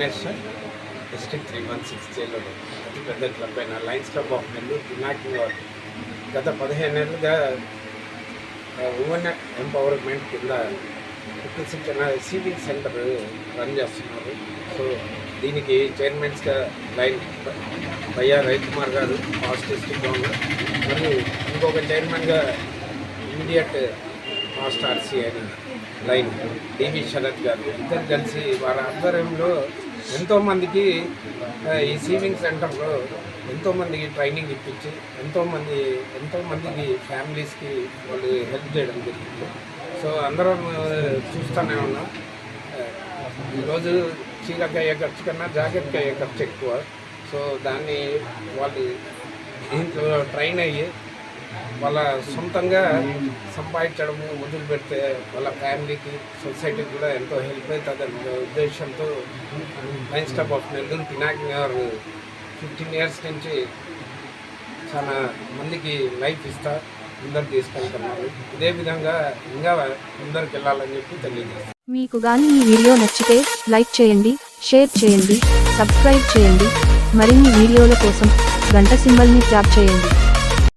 International district three one six జైల్లో అతి పెద్ద క్లబ్ అయిన లయన్స్ క్లబ్ ఆఫ్ నెల్లూరు పినాకింగ్ వారు. గత పదిహేను నెలలుగా ఉమెన్ ఎంపవర్మెంట్ కింద చిన్న సెంటర్ రన్ చేస్తున్నారు. సో దీనికి చైర్మన్స్గా లైన్ భయ్యా రవికుమార్ గారు పాస్ట్ డిస్ట్రిక్ట్ గవర్నర్ మరియు ఇంకొక చైర్మన్గా ఇమీడియట్ పాస్ట్ ఆర్సీ అయిన లైన్ డివి శరత్ గారు. ఇద్దరు కలిసి వారి ఆధ్వర్యంలో ఎంతోమందికి ఈ సీవింగ్ సెంటర్లో ఎంతోమందికి ట్రైనింగ్ ఇప్పించి ఎంతోమంది ఎంతోమందికి ఫ్యామిలీస్కి వాళ్ళు హెల్ప్ చేయడం జరిగింది. సో అందరం చూస్తూనే ఉన్నాం. ఈరోజు చీరకు అయ్యే ఖర్చు కన్నా జాకెట్కి అయ్యే ఖర్చు ఎక్కువ. సో దాన్ని వాళ్ళు దీంట్లో ట్రైన్ అయ్యి వాళ్ళ సొంతంగా సంపాదించడము మొదలు పెడితే వాళ్ళ ఫ్యామిలీకి సొసైటీకి కూడా ఎంతో హెల్ప్ అవుతుంది అనే ఉద్దేశంతో nine stop of Nellore Pinakini garu fifteen years నుంచి చాలా మందికి లైఫ్ ఇస్తా ముందరు తీసుకెళ్తున్నారు. ఇదే విధంగా ఇంకా ముందరికి వెళ్ళాలని చెప్పి తెలియజేస్తాను మీకు కానీ ఈ వీడియో నచ్చితే లైక్ చేయండి షేర్ చేయండి సబ్స్క్రైబ్ చేయండి. మరిన్ని వీడియోల కోసం గంట సింబల్ని ట్యాప్ చేయండి.